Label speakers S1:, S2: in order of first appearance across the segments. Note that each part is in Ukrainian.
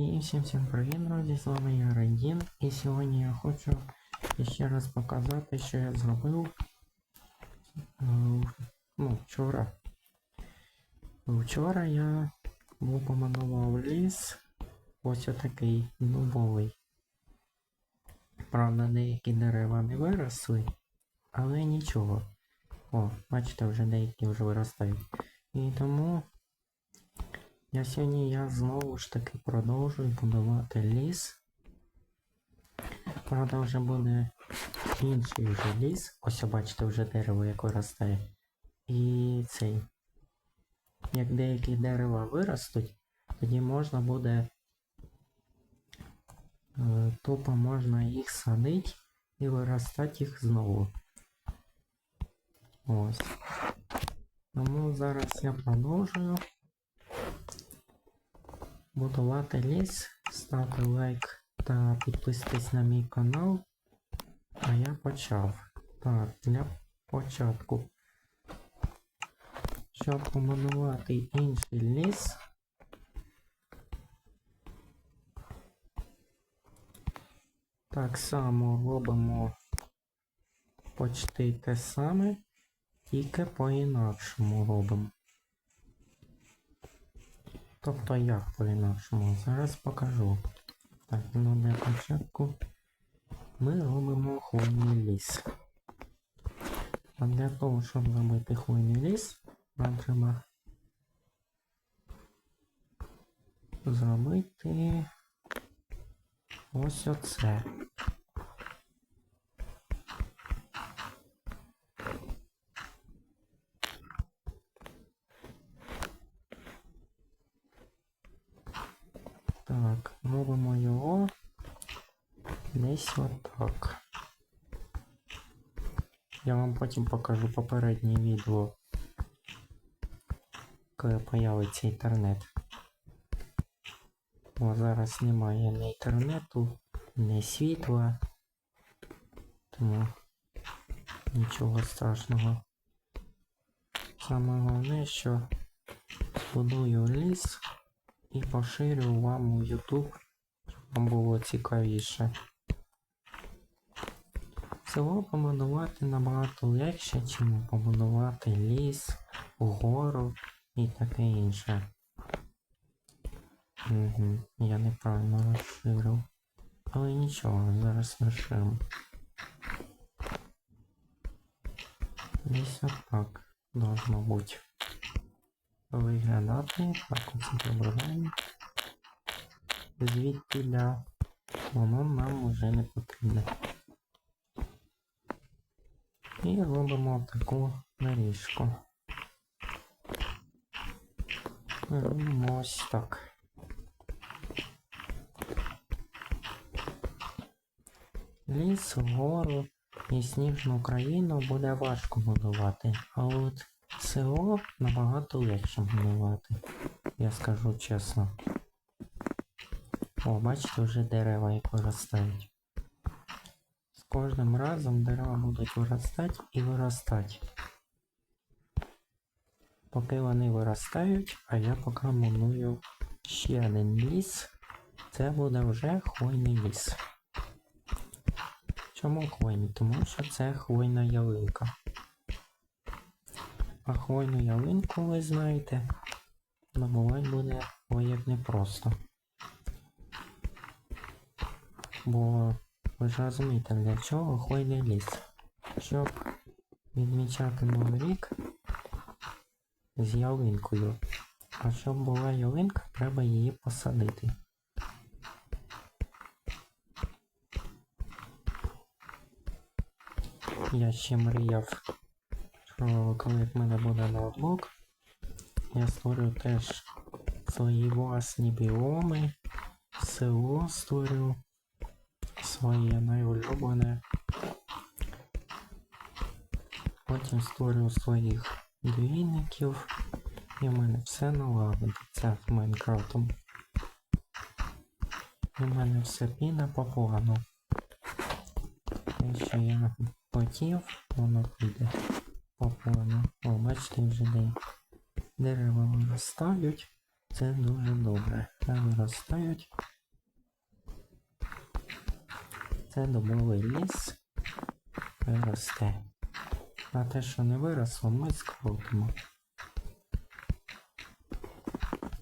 S1: І всім всім привіт, друзі! З вами я Рендін. І сьогодні я хочу ще раз показати, що я зробив е, ну, вчора. Вчора я був поманував ліс. Ось отакий дубовий. Правда, деякі дерева не виросли, але нічого. О, бачите, вже деякі вже виростають. І тому я сьогодні я знову ж таки продовжую будувати ліс. Правда, вже буде інший вже ліс. Ось бачите вже дерево, як виростає. І цей. Як деякі дерева виростуть, тоді можна буде. е, Тупо можна їх садити і виростати їх знову. Ось. Тому зараз я продовжую будувати ліс, ставте лайк та підписуйтесь на мій канал. А я почав. Так, для початку. Щоб побудувати інший ліс. Так само робимо почти те саме, тільки по-інакшому робимо. Тобто як по-інакшому? Зараз покажу. Так, ну для початку ми робимо хвойний ліс. А для того, щоб зробити хвойний ліс, нам треба зробити ось оце. Так, робимо його десь отак. Я вам потім покажу попереднє відео, коли появиться інтернет. Бо зараз немає ні інтернету, ні світла, тому нічого страшного. Саме головне, що будую ліс і поширю вам у YouTube, щоб вам було цікавіше. Село побудувати набагато легше, ніж побудувати ліс, гору і таке інше. Угу, я неправильно розширив. Але нічого, зараз розширимо. Десь отак должно бути виглядати. Так, оце добавляємо. Звідтіля воно нам вже не потрібне. І робимо таку наріжку. Робимо ось так. Ліс, гору і сніжну країну буде важко будувати, а от село набагато легше будувати, я скажу чесно. О, бачите, вже дерева як виростають. З кожним разом дерева будуть виростати і виростати. Поки вони виростають, а я поки маную ще один ліс. Це буде вже хвойний ліс. Чому хвойний? Тому що це хвойна ялинка. А ялинку, ви знаєте, добувати буде ой як непросто. Бо ви ж розумієте, для чого хвойний ліс? Щоб відмічати Новий рік з ялинкою. А щоб була ялинка, треба її посадити. Я ще мріяв, коли в мене буде ноутбук, я створю теж свої власні біоми, село створю, своє найулюблене. Потім створю своїх двійників, і в мене все налагодиться з Майнкрафтом. І в мене все піде по плану. Те, що я хотів, воно піде по. О, бачите, вже де дерева виростають. Це дуже добре. Хай виростають. Це дубовий ліс. Виросте. А те, що не виросло, ми скрутимо.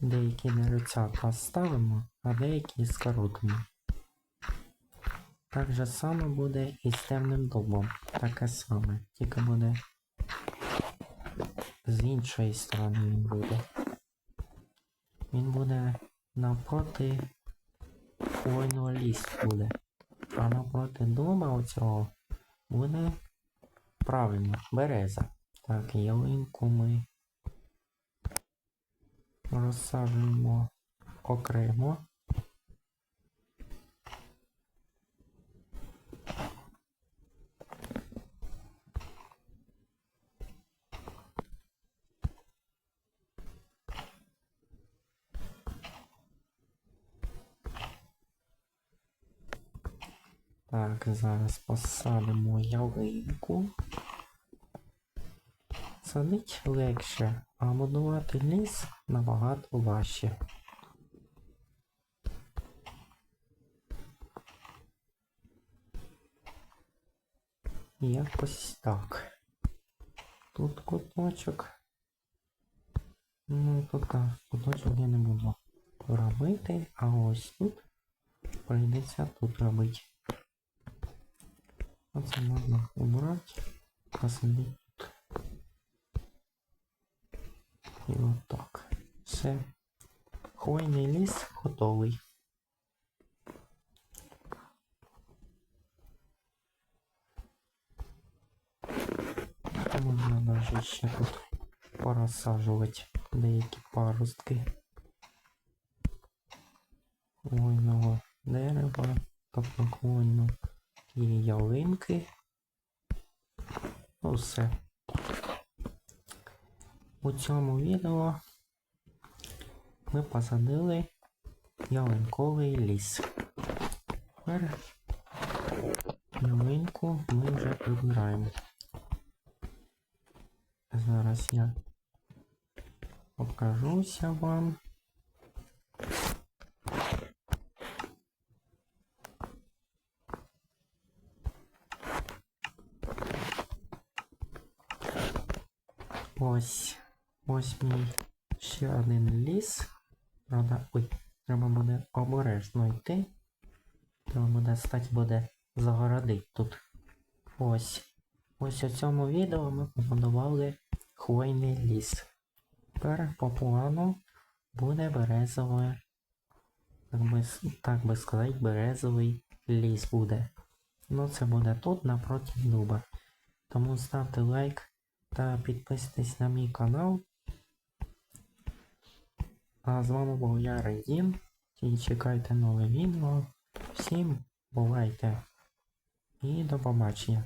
S1: Деякі деревця ставимо, а деякі скоротимо. Так же само буде і з темним дубом. Таке саме. Тільки буде з іншої сторони він буде. Він буде навпроти хвойного лісу буде. А навпроти дуба оцього буде правильно, береза. Так, ялинку ми розсаджуємо окремо. Так, зараз посадимо ялинку. Садить легше, а будувати ліс набагато важче. Якось так. Тут куточок. Ну, тут а, куточок я не буду робити, а ось тут прийдеться тут робити. Оце можна убрати, посадити тут. І отак. Все. Хвойний ліс готовий. Можна навіть ще тут порозсаджувати деякі паростки хвойного дерева, тобто хвойної ялинки. Ну все. У цьому відео ми посадили ялинковий ліс. Тепер ялинку ми вже прибираємо. Зараз я покажуся вам. Ось. Ось мій ще один ліс. Правда, ой, треба буде обережно йти. Треба буде стати буде загородить тут. Ось. Ось у цьому відео ми побудували хвойний ліс. Тепер по плану буде березове, так би, так би сказати, березовий ліс буде. Ну це буде тут напроти дуба. Тому ставте лайк та підписуйтесь на мій канал. А з вами був я Рейдін. І чекайте нове відео. Всім бувайте і до побачення.